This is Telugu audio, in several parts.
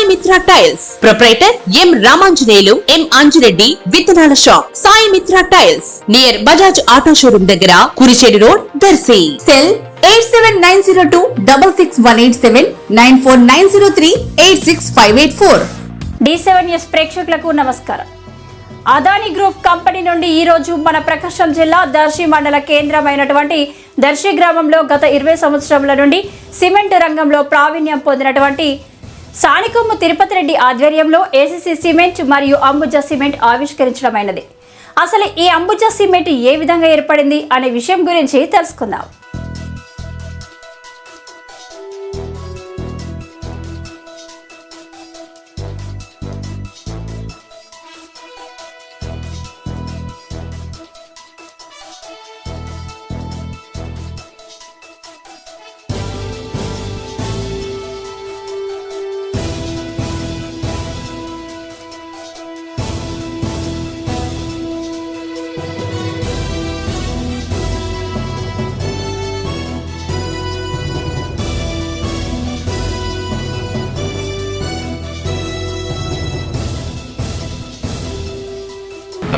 Sai Mitra tiles. Proprietor M Ramanjaneyulu M Anjireddy విత్తనాల shop. Sai Mitra tiles. Near Bajaj auto showroom దగ్గర Kurichedu road Darsi. Cell eight seven nine zero two double six one eight seven nine four nine zero three eight six five eight four. D seven news ప్రేక్షకులకు నమస్కారం. అదాని గ్రూప్ కంపెనీ నుండి ఈ రోజు మన ప్రకాశం జిల్లా దర్శి మండల కేంద్రమైనటువంటి దర్శి గ్రామంలో గత ఇరవై సంవత్సరముల నుండి సిమెంట్ రంగంలో ప్రావీణ్యం పొందినటువంటి సాణికొమ్ము తిరుపతి రెడ్డి ఆధ్వర్యంలో ఏసీసీ సిమెంట్ మరియు అంబుజా సిమెంట్ ఆవిష్కరించడమైనది. అసలు ఈ అంబుజా సిమెంట్ ఏ విధంగా ఏర్పడింది అనే విషయం గురించి తెలుసుకుందాం.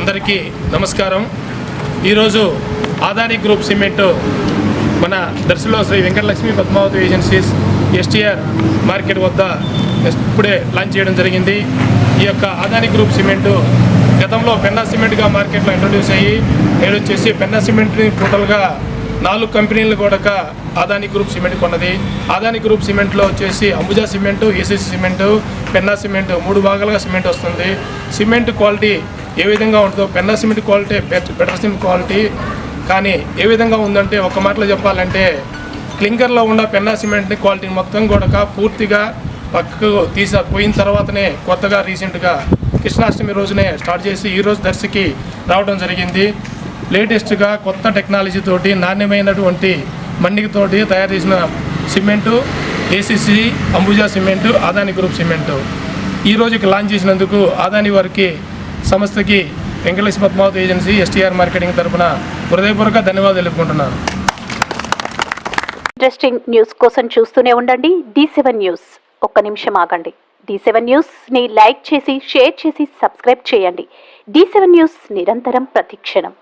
అందరికీ నమస్కారం. ఈరోజు ఆదాని గ్రూప్ సిమెంట్ మన దర్శలో Shri Venkatalakshmi Padmavati agencies STR market వద్ద ఇప్పుడే లాంచ్ చేయడం జరిగింది. ఈ యొక్క ఆదాని గ్రూప్ సిమెంటు గతంలో పెన్నా సిమెంట్గా మార్కెట్లో ఇంట్రొడ్యూస్ అయ్యి నేడు వచ్చేసి పెన్నా సిమెంట్ని టోటల్గా నాలుగు కంపెనీలు కూడా ఆదాని గ్రూప్ సిమెంట్ కొన్నది. ఆదాని గ్రూప్ సిమెంట్లో వచ్చేసి Ambuja cement ACC cement Penna cement మూడు భాగాలుగా సిమెంట్ వస్తుంది. సిమెంట్ క్వాలిటీ ఏ విధంగా ఉంటుందో Penna cement quality better cement quality కానీ ఏ విధంగా ఉందంటే ఒక మాటలో చెప్పాలంటే క్లింకర్లో ఉన్న పెన్నా సిమెంట్ని క్వాలిటీ మొత్తం కూడా పూర్తిగా పక్కకు తీసా పోయిన తర్వాతనే కొత్తగా రీసెంట్గా కృష్ణాష్టమి రోజునే స్టార్ట్ చేసి ఈ రోజు దర్శకి రావడం జరిగింది. లేటెస్ట్గా కొత్త టెక్నాలజీ తోటి నాణ్యమైనటువంటి మన్నికతోటి తయారు చేసిన cement ACC Ambuja cement Adani group cement. ఈ రోజుకి లాంచ్ చేసినందుకు ఆదాని వారికి సంస్థకి Venkateswara Padmavati agency STR marketing తరపున హృదయపూర్వక ధన్యవాదాలు తెలుపుకుంటున్నాను. ఇంట్రెస్టింగ్ న్యూస్ కోసం చూస్తూనే ఉండండి. డి సెవెన్ న్యూస్ ఒక్క నిమిషం ఆగండి. డి సెవెన్ న్యూస్ని లైక్ చేసి షేర్ చేసి సబ్స్క్రైబ్ చేయండి. డి సెవెన్ న్యూస్ నిరంతరం ప్రతిక్షణం.